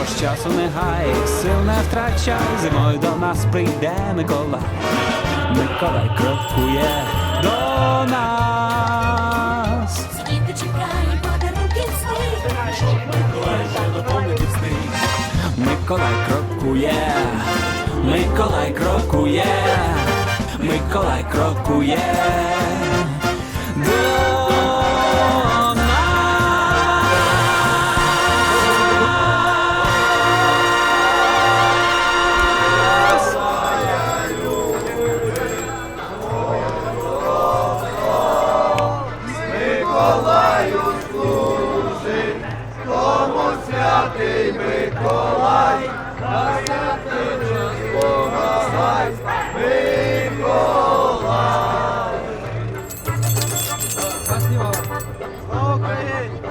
Тож часу не гай, сил не втрачай, зимою до нас прийде Миколай. Миколай крокує до нас. Діти чекають подарунків свій. Миколай крокує, Миколай крокує, Миколай крокує. святий Миколай, на святий помагай, Миколай. Слава Україні!